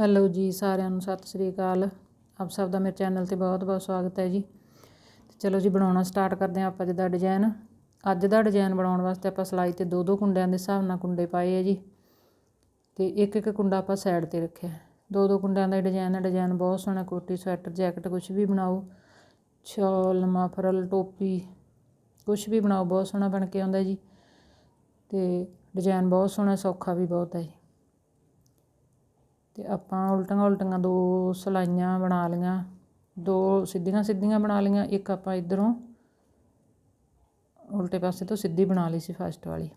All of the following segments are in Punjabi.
ਹੈਲੋ ਜੀ ਸਾਰਿਆਂ ਨੂੰ, ਸਤਿ ਸ੍ਰੀ ਅਕਾਲ। ਆਪ ਸਭ ਦਾ ਮੇਰੇ ਚੈਨਲ ਤੇ ਬਹੁਤ-ਬਹੁਤ ਸਵਾਗਤ ਹੈ ਜੀ। ਤੇ ਚਲੋ ਜੀ, ਬਣਾਉਣਾ ਸਟਾਰਟ ਕਰਦੇ ਹਾਂ ਆਪਾਂ ਅੱਜ ਦਾ ਡਿਜ਼ਾਈਨ ਅੱਜ ਦਾ ਡਿਜ਼ਾਈਨ ਬਣਾਉਣ ਵਾਸਤੇ ਆਪਾਂ ਸਲਾਈ ਤੇ ਦੋ ਦੋ ਕੁੰਡਿਆਂ ਦੇ ਹਿਸਾਬ ਨਾਲ ਕੁੰਡੇ ਪਾਏ ਆ ਜੀ। ਤੇ ਇੱਕ ਇੱਕ ਕੁੰਡਾ ਆਪਾਂ ਸਾਈਡ ਤੇ ਰੱਖਿਆ। ਦੋ ਦੋ ਕੁੰਡਿਆਂ ਦਾ ਡਿਜ਼ਾਈਨ ਹੈ। ਡਿਜ਼ਾਈਨ ਬਹੁਤ ਸੋਹਣਾ, ਕੋਟੀ ਸਵੈਟਰ, ਜੈਕਟ ਕੁਝ ਵੀ ਬਣਾਓ। ਸ਼ਾਲ, ਮਫਰਲ, ਟੋਪੀ ਕੁਝ ਵੀ ਬਣਾਓ, ਬਹੁਤ ਸੋਹਣਾ ਬਣ ਕੇ ਆਉਂਦਾ ਜੀ। ਤੇ ਡਿਜ਼ਾਈਨ ਬਹੁਤ ਸੋਹਣਾ, ਸੌਖਾ ਵੀ ਬਹੁਤ ਹੈ ਜੀ। ਅਤੇ ਆਪਾਂ ਉਲਟੀਆਂ ਉਲਟੀਆਂ ਦੋ ਸਿਲਾਈਆਂ ਬਣਾ ਲਈਆਂ, ਦੋ ਸਿੱਧੀਆਂ ਸਿੱਧੀਆਂ ਬਣਾ ਲਈਆਂ, ਇੱਕ ਆਪਾਂ ਇੱਧਰੋਂ ਉਲਟੇ ਪਾਸੇ ਤੋਂ ਸਿੱਧੀ ਬਣਾ ਲਈ ਸੀ ਫਸਟ ਵਾਲੀ।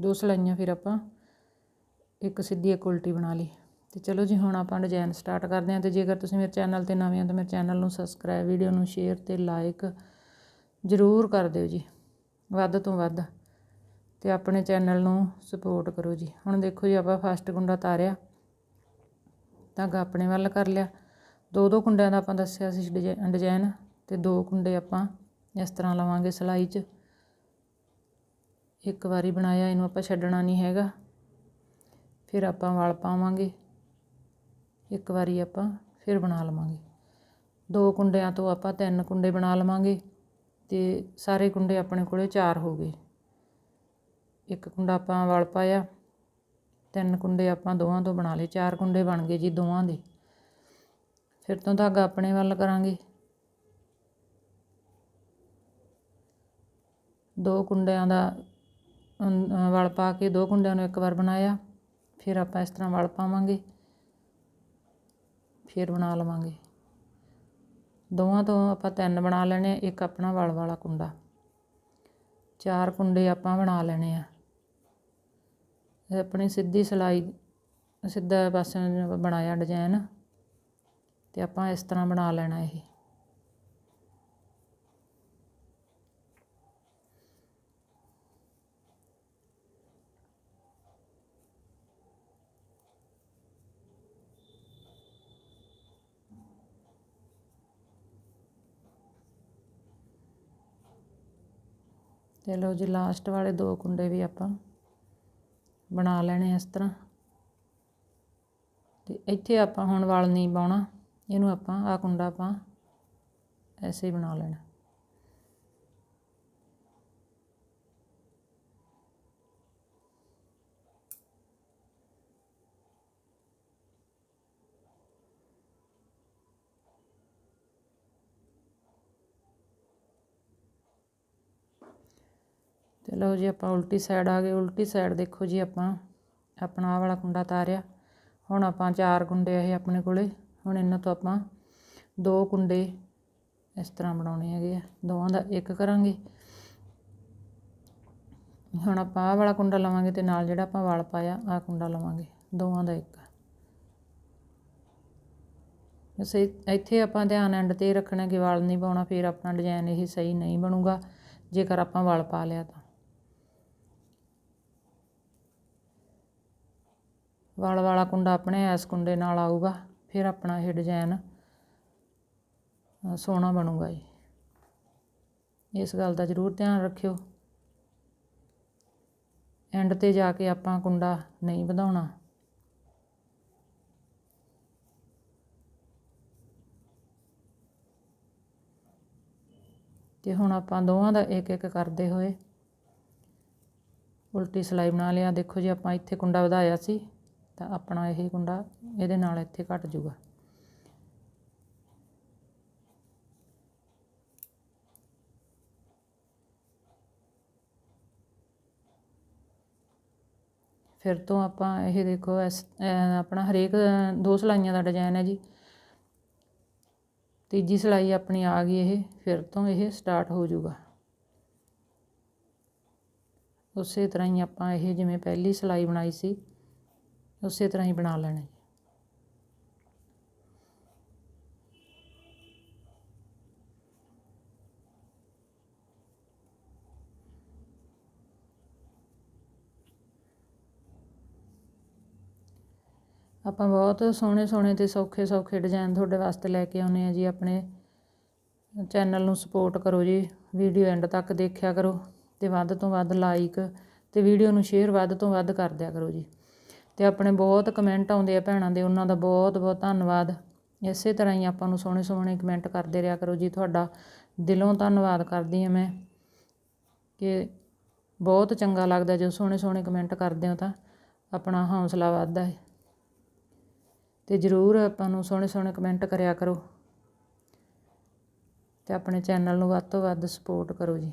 ਦੋ ਸਿਲਾਈਆਂ ਫਿਰ ਆਪਾਂ ਇੱਕ ਸਿੱਧੀ ਇੱਕ ਉਲਟੀ ਬਣਾ ਲਈ। ਤੇ ਚਲੋ ਜੀ, ਹੁਣ ਆਪਾਂ ਡਿਜ਼ਾਈਨ ਸਟਾਰਟ ਕਰਦੇ ਹਾਂ ਤੇ ਜੇਕਰ ਤੁਸੀਂ ਮੇਰੇ ਚੈਨਲ ਤੇ ਨਵੇਂ ਹੋ ਤਾਂ ਮੇਰੇ ਚੈਨਲ ਨੂੰ ਸਬਸਕ੍ਰਾਈਬ ਵੀਡੀਓ ਨੂੰ ਸ਼ੇਅਰ ਤੇ ਲਾਈਕ ਜ਼ਰੂਰ ਕਰ ਦਿਓ ਜੀ। ਵੱਧ ਤੋਂ ਵੱਧ ਤੇ ਆਪਣੇ ਚੈਨਲ ਨੂੰ ਸਪੋਰਟ ਕਰੋ ਜੀ। ਹੁਣ ਦੇਖੋ ਜੀ, ਆਪਾਂ ਫਸਟ ਗੁੰਡਾ ਤਾਰਿਆ। ਧਾਗਾ ਆਪਣੇ ਵੱਲ ਕਰ ਲਿਆ। ਦੋ ਦੋ ਕੁੰਡਿਆਂ ਦਾ ਆਪਾਂ ਦੱਸਿਆ ਸੀ ਡਿਜ਼ਾਈਨ ਤੇ ਦੋ ਕੁੰਡੇ ਆਪਾਂ ਇਸ ਤਰ੍ਹਾਂ ਲਵਾਂਗੇ ਸਲਾਈ 'ਚ। ਇੱਕ ਵਾਰੀ ਬਣਾਇਆ, ਇਹਨੂੰ ਆਪਾਂ ਛੱਡਣਾ ਨਹੀਂ ਹੈਗਾ। ਫਿਰ ਆਪਾਂ ਵਲ ਪਾਵਾਂਗੇ। ਇੱਕ ਵਾਰੀ ਆਪਾਂ ਫਿਰ ਬਣਾ ਲਵਾਂਗੇ। ਦੋ ਕੁੰਡਿਆਂ ਤੋਂ ਆਪਾਂ ਤਿੰਨ ਕੁੰਡੇ ਬਣਾ ਲਵਾਂਗੇ ਤੇ ਸਾਰੇ ਕੁੰਡੇ ਆਪਣੇ ਕੋਲੇ ਚਾਰ ਹੋ ਗਏ। ਇੱਕ ਕੁੰਡਾ ਆਪਾਂ ਵਲ ਪਾਇਆ। ਤਿੰਨ ਕੁੰਡੇ ਆਪਾਂ ਦੋਵਾਂ ਤੋਂ ਬਣਾ ਲਏ, ਚਾਰ ਕੁੰਡੇ ਬਣ ਗਏ ਜੀ ਦੋਵਾਂ ਦੇ। ਫਿਰ ਤੋਂ ਧਾਗਾ ਆਪਣੇ ਵੱਲ ਕਰਾਂਗੇ। ਦੋ ਕੁੰਡਿਆਂ ਦਾ ਵਲ ਪਾ ਕੇ ਦੋ ਕੁੰਡਿਆਂ ਨੂੰ ਇੱਕ ਵਾਰ ਬਣਾਇਆ। ਫਿਰ ਆਪਾਂ ਇਸ ਤਰ੍ਹਾਂ ਵਲ ਪਾਵਾਂਗੇ। ਫਿਰ ਬਣਾ ਲਵਾਂਗੇ। ਦੋਵਾਂ ਤੋਂ ਆਪਾਂ ਤਿੰਨ ਬਣਾ ਲੈਣੇ ਆ, ਇੱਕ ਆਪਣਾ ਵਲ ਵਾਲਾ ਕੁੰਡਾ। ਚਾਰ ਕੁੰਡੇ ਆਪਾਂ ਬਣਾ ਲੈਣੇ ਆ। ਆਪਣੀ ਸਿੱਧੀ ਸਿਲਾਈ, ਸਿੱਧਾ ਪਾਸੇ ਬਣਾਇਆ ਡਿਜ਼ਾਇਨ ਅਤੇ ਆਪਾਂ ਇਸ ਤਰ੍ਹਾਂ ਬਣਾ ਲੈਣਾ ਇਹ। ਚਲੋ ਜੀ ਲਾਸਟ ਵਾਲੇ ਦੋ ਕੁੰਡੇ ਵੀ ਆਪਾਂ ਬਣਾ ਲੈਣੇ ਇਸ ਤਰ੍ਹਾਂ। ਤੇ ਇੱਥੇ ਆਪਾਂ ਹੁਣ ਵਾਲ ਨਹੀਂ ਪਾਉਣਾ ਇਹਨੂੰ ਆਪਾਂ ਆ ਕੁੰਡਾ ਆਪਾਂ ਐਸੇ ਹੀ ਬਣਾ ਲੈਣਾ। ਚਲੋ ਜੀ, ਆਪਾਂ ਉਲਟੀ ਸਾਈਡ ਆ ਗਏ। ਉਲਟੀ ਸਾਈਡ ਦੇਖੋ ਜੀ, ਆਪਾਂ ਆਪਣਾ ਆਹ ਵਾਲਾ ਕੁੰਡਾ ਤਾਰਿਆ। ਹੁਣ ਆਪਾਂ ਚਾਰ ਕੁੰਡੇ ਇਹ ਆਪਣੇ ਕੋਲੇ। ਹੁਣ ਇਹਨਾਂ ਤੋਂ ਆਪਾਂ ਦੋ ਕੁੰਡੇ ਇਸ ਤਰ੍ਹਾਂ ਬਣਾਉਣੇ ਹੈਗੇ ਆ। ਦੋਵਾਂ ਦਾ ਇੱਕ ਕਰਾਂਗੇ। ਹੁਣ ਆਪਾਂ ਆਹ ਵਾਲਾ ਕੁੰਡਾ ਲਵਾਂਗੇ ਤੇ ਨਾਲ ਜਿਹੜਾ ਆਪਾਂ ਵਾਲ ਪਾਇਆ, ਆਹ ਕੁੰਡਾ ਲਵਾਂਗੇ। ਦੋਵਾਂ ਦਾ ਇੱਕ। ਇਸੇ ਇੱਥੇ ਆਪਾਂ ਧਿਆਨ ਐਂਡ ਤੇ ਰੱਖਣਾ ਕਿ ਵਾਲ ਨਹੀਂ ਪਾਉਣਾ, ਫਿਰ ਆਪਣਾ ਡਿਜ਼ਾਈਨ ਇਹ ਸਹੀ ਨਹੀਂ ਬਣੂਗਾ। ਜੇਕਰ ਆਪਾਂ ਵਾਲ ਪਾ ਲਿਆ ਤਾਂ। ਵਲ ਵਾਲਾ ਕੁੰਡਾ ਆਪਣੇ ਐਸ ਕੁੰਡੇ ਨਾਲ ਆਊਗਾ, ਫਿਰ ਆਪਣਾ ਇਹ ਡਿਜ਼ਾਈਨ ਸੋਹਣਾ ਬਣੂਗਾ ਜੀ। ਇਸ ਗੱਲ ਦਾ ਜ਼ਰੂਰ ਧਿਆਨ ਰੱਖਿਓ। ਐਂਡ ਤੇ ਜਾ ਕੇ ਆਪਾਂ ਕੁੰਡਾ ਨਹੀਂ ਵਧਾਉਣਾ। ਤੇ ਹੁਣ ਆਪਾਂ ਦੋਵਾਂ ਦਾ ਇੱਕ ਇੱਕ ਕਰਦੇ ਹੋਏ, ਉਲਟੀ ਸਲਾਈ ਬਣਾ ਲਿਆ। ਦੇਖੋ ਜੀ, ਆਪਾਂ ਇੱਥੇ ਕੁੰਡਾ ਵਧਾਇਆ ਸੀ। ਤਾਂ ਆਪਣਾ ਇਹ ਕੁੰਡਾ ਇਹਦੇ ਨਾਲ ਇੱਥੇ ਘਟ ਜੂਗਾ। ਫਿਰ ਤੋਂ ਆਪਾਂ ਇਹ ਦੇਖੋ, ਇਸ ਆਪਣਾ ਹਰੇਕ ਦੋ ਸਲਾਈਆਂ ਦਾ ਡਿਜ਼ਾਈਨ ਹੈ ਜੀ। ਤੀਜੀ ਸਲਾਈ ਆਪਣੀ ਆ ਗਈ ਇਹ, ਫਿਰ ਤੋਂ ਇਹ ਸਟਾਰਟ ਹੋ ਜਾਊਗਾ ਉਸੇ ਤਰ੍ਹਾਂ ਹੀ ਆਪਾਂ ਇਹ ਜਿਵੇਂ ਪਹਿਲੀ ਸਲਾਈ ਬਣਾਈ ਸੀ ਉਸੇ ਤਰ੍ਹਾਂ ਹੀ ਬਣਾ ਲੈਣਾ ਆਪਾਂ ਬਹੁਤ ਸੋਹਣੇ ਸੋਹਣੇ ਤੇ ਸੌਖੇ ਸੌਖੇ ਡਿਜ਼ਾਈਨ ਤੁਹਾਡੇ ਵਾਸਤੇ ਲੈ ਕੇ ਆਉਨੇ ਆ ਜੀ। ਆਪਣੇ ਚੈਨਲ ਨੂੰ ਸਪੋਰਟ ਕਰੋ ਜੀ। ਵੀਡੀਓ ਐਂਡ ਤੱਕ ਦੇਖਿਆ ਕਰੋ ਤੇ ਵੱਧ ਤੋਂ ਵੱਧ ਲਾਈਕ ਤੇ ਵੀਡੀਓ ਨੂੰ ਸ਼ੇਅਰ ਵੱਧ ਤੋਂ ਵੱਧ ਕਰ ਦਿਆ ਕਰੋ ਜੀ। ਅਤੇ ਆਪਣੇ ਬਹੁਤ ਕਮੈਂਟ ਆਉਂਦੇ ਆ ਭੈਣਾਂ ਦੇ, ਉਹਨਾਂ ਦਾ ਬਹੁਤ ਬਹੁਤ ਧੰਨਵਾਦ। ਇਸੇ ਤਰ੍ਹਾਂ ਹੀ ਆਪਾਂ ਨੂੰ ਸੋਹਣੇ ਸੋਹਣੇ ਕਮੈਂਟ ਕਰਦੇ ਰਿਹਾ ਕਰੋ ਜੀ ਤੁਹਾਡਾ। ਦਿਲੋਂ ਧੰਨਵਾਦ ਕਰਦੀ ਹਾਂ ਮੈਂ ਕਿ ਬਹੁਤ ਚੰਗਾ ਲੱਗਦਾ ਜਦੋਂ ਸੋਹਣੇ ਸੋਹਣੇ ਕਮੈਂਟ ਕਰਦੇ ਹੋ ਤਾਂ ਆਪਣਾ ਹੌਸਲਾ ਵੱਧਦਾ ਹੈ। ਤੇ ਜ਼ਰੂਰ ਆਪਾਂ ਨੂੰ ਸੋਹਣੇ ਸੋਹਣੇ ਕਮੈਂਟ ਕਰਿਆ ਕਰੋ ਤੇ ਆਪਣੇ ਚੈਨਲ ਨੂੰ ਵੱਧ ਤੋਂ ਵੱਧ ਸਪੋਰਟ ਕਰੋ ਜੀ।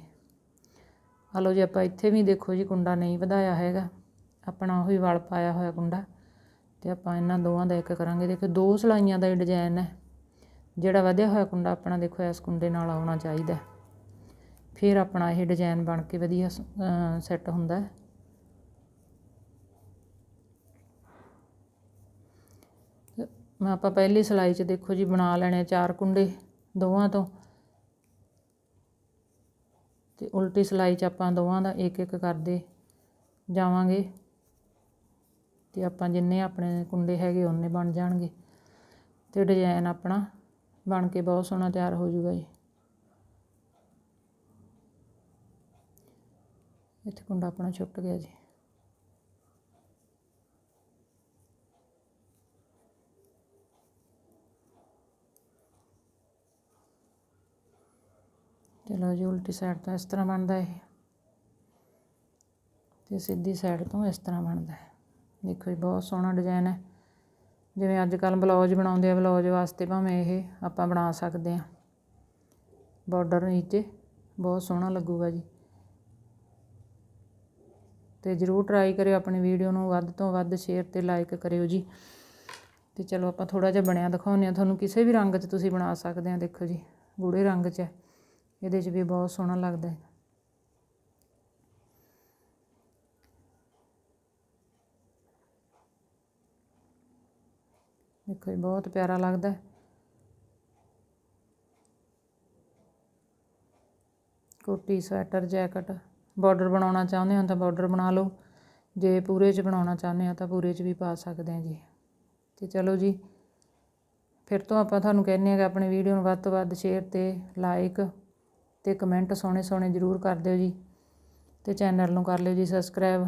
ਹਲੋ ਜੀ ਆਪਾਂ ਇੱਥੇ ਵੀ ਦੇਖੋ ਜੀ ਕੁੰਡਾ ਨਹੀਂ ਵਧਾਇਆ ਹੈਗਾ। ਆਪਣਾ ਉਹੀ ਵਲ ਪਾਇਆ ਹੋਇਆ ਕੁੰਡਾ ਤੇ ਆਪਾਂ ਇਹਨਾਂ ਦੋਵਾਂ ਦਾ ਇੱਕ ਕਰਾਂਗੇ। ਦੇਖੋ ਦੋ ਸਲਾਈਆਂ ਦਾ ਹੀ ਡਿਜ਼ਾਈਨ ਹੈ। ਜਿਹੜਾ ਵਧਿਆ ਹੋਇਆ ਕੁੰਡਾ ਆਪਣਾ ਦੇਖੋ, ਇਸ ਕੁੰਡੇ ਨਾਲ ਆਉਣਾ ਚਾਹੀਦਾ। ਫਿਰ ਆਪਣਾ ਇਹ ਡਿਜ਼ਾਈਨ ਬਣ ਕੇ ਵਧੀਆ ਸੈੱਟ ਹੁੰਦਾ ਹੈ। ਮੈਂ ਆਪਾਂ ਪਹਿਲੀ ਸਲਾਈ 'ਚ ਦੇਖੋ ਜੀ ਬਣਾ ਲੈਣੇ ਚਾਰ ਕੁੰਡੇ ਦੋਵਾਂ ਤੋਂ। ਤੇ ਉਲਟੀ ਸਲਾਈ 'ਚ ਆਪਾਂ ਦੋਵਾਂ ਦਾ ਇੱਕ ਇੱਕ ਕਰਦੇ ਜਾਵਾਂਗੇ। ਅਤੇ ਆਪਾਂ ਜਿੰਨੇ ਆਪਣੇ ਕੁੰਡੇ ਹੈਗੇ ਉਹਨੇ ਬਣ ਜਾਣਗੇ ਅਤੇ ਡਿਜ਼ਾਇਨ ਆਪਣਾ ਬਣ ਕੇ ਬਹੁਤ ਸੋਹਣਾ ਤਿਆਰ ਹੋ ਜੂਗਾ ਜੀ। ਇੱਥੇ ਕੁੰਡਾ ਆਪਣਾ ਛੁੱਟ ਗਿਆ ਜੀ। ਚਲੋ ਜੀ, ਉਲਟੀ ਸਾਈਡ ਤੋਂ ਇਸ ਤਰ੍ਹਾਂ ਬਣਦਾ ਇਹ। ਤੇ ਸਿੱਧੀ ਸਾਈਡ ਤੋਂ ਇਸ ਤਰ੍ਹਾਂ ਬਣਦਾ ਹੈ। ਦੇਖੋ ਜੀ, ਬਹੁਤ ਸੋਹਣਾ ਡਿਜ਼ਾਈਨ ਹੈ। ਜਿਵੇਂ ਅੱਜ ਕੱਲ੍ਹ ਬਲੌਜ ਬਣਾਉਂਦੇ ਆ, ਬਲੌਜ ਵਾਸਤੇ ਭਾਵੇਂ ਇਹ ਆਪਾਂ ਬਣਾ ਸਕਦੇ ਹਾਂ। ਬਾਰਡਰ ਨੀਚੇ, ਬਹੁਤ ਸੋਹਣਾ ਲੱਗੂਗਾ ਜੀ। ਤੇ ਜਰੂਰ ਟਰਾਈ ਕਰਿਓ ਆਪਣੀ ਵੀਡੀਓ ਨੂੰ, ਵੱਧ ਤੋਂ ਵੱਧ ਸ਼ੇਅਰ ਤੇ ਲਾਈਕ ਕਰਿਓ ਜੀ। ਤੇ ਚਲੋ ਆਪਾਂ ਥੋੜਾ ਜਿਹਾ ਬਣਿਆ ਦਿਖਾਉਂਦੇ ਆ ਤੁਹਾਨੂੰ ਕਿਸੇ ਵੀ ਰੰਗ 'ਚ ਤੁਸੀਂ ਬਣਾ ਸਕਦੇ ਆ ਦੇਖੋ ਜੀ। ਗੂੜੇ ਰੰਗ 'ਚ ਇਹਦੇ 'ਚ ਵੀ ਬਹੁਤ ਸੋਹਣਾ ਲੱਗਦਾ ਹੈ। ਦੇਖੋ ਜੀ, ਬਹੁਤ ਪਿਆਰਾ ਲੱਗਦਾ ਹੈ। ਕੋਟੀ, ਸਵੈਟਰ, ਜੈਕਟ, ਬਾਰਡਰ ਬਣਾਉਣਾ ਚਾਹੁੰਦੇ ਹੋ ਤਾਂ ਬਾਰਡਰ ਬਣਾ ਲਓ। ਜੇ ਪੂਰੇ 'ਚ ਬਣਾਉਣਾ ਚਾਹੁੰਦੇ ਆ ਤਾਂ ਪੂਰੇ 'ਚ ਵੀ ਪਾ ਸਕਦੇ ਆ ਜੀ। ਤੇ ਚਲੋ ਜੀ, ਫਿਰ ਤੋਂ ਆਪਾਂ ਤੁਹਾਨੂੰ ਕਹਿੰਦੇ ਆ ਕਿ ਆਪਣੀ ਵੀਡੀਓ ਨੂੰ ਵੱਧ ਤੋਂ ਵੱਧ ਸ਼ੇਅਰ ਤੇ ਲਾਈਕ ਤੇ ਕਮੈਂਟ ਸੋਹਣੇ ਸੋਹਣੇ ਜ਼ਰੂਰ ਕਰ ਦਿਓ ਜੀ। ਤੇ ਚੈਨਲ ਨੂੰ ਕਰ ਲਿਓ ਜੀ ਸਬਸਕ੍ਰਾਈਬ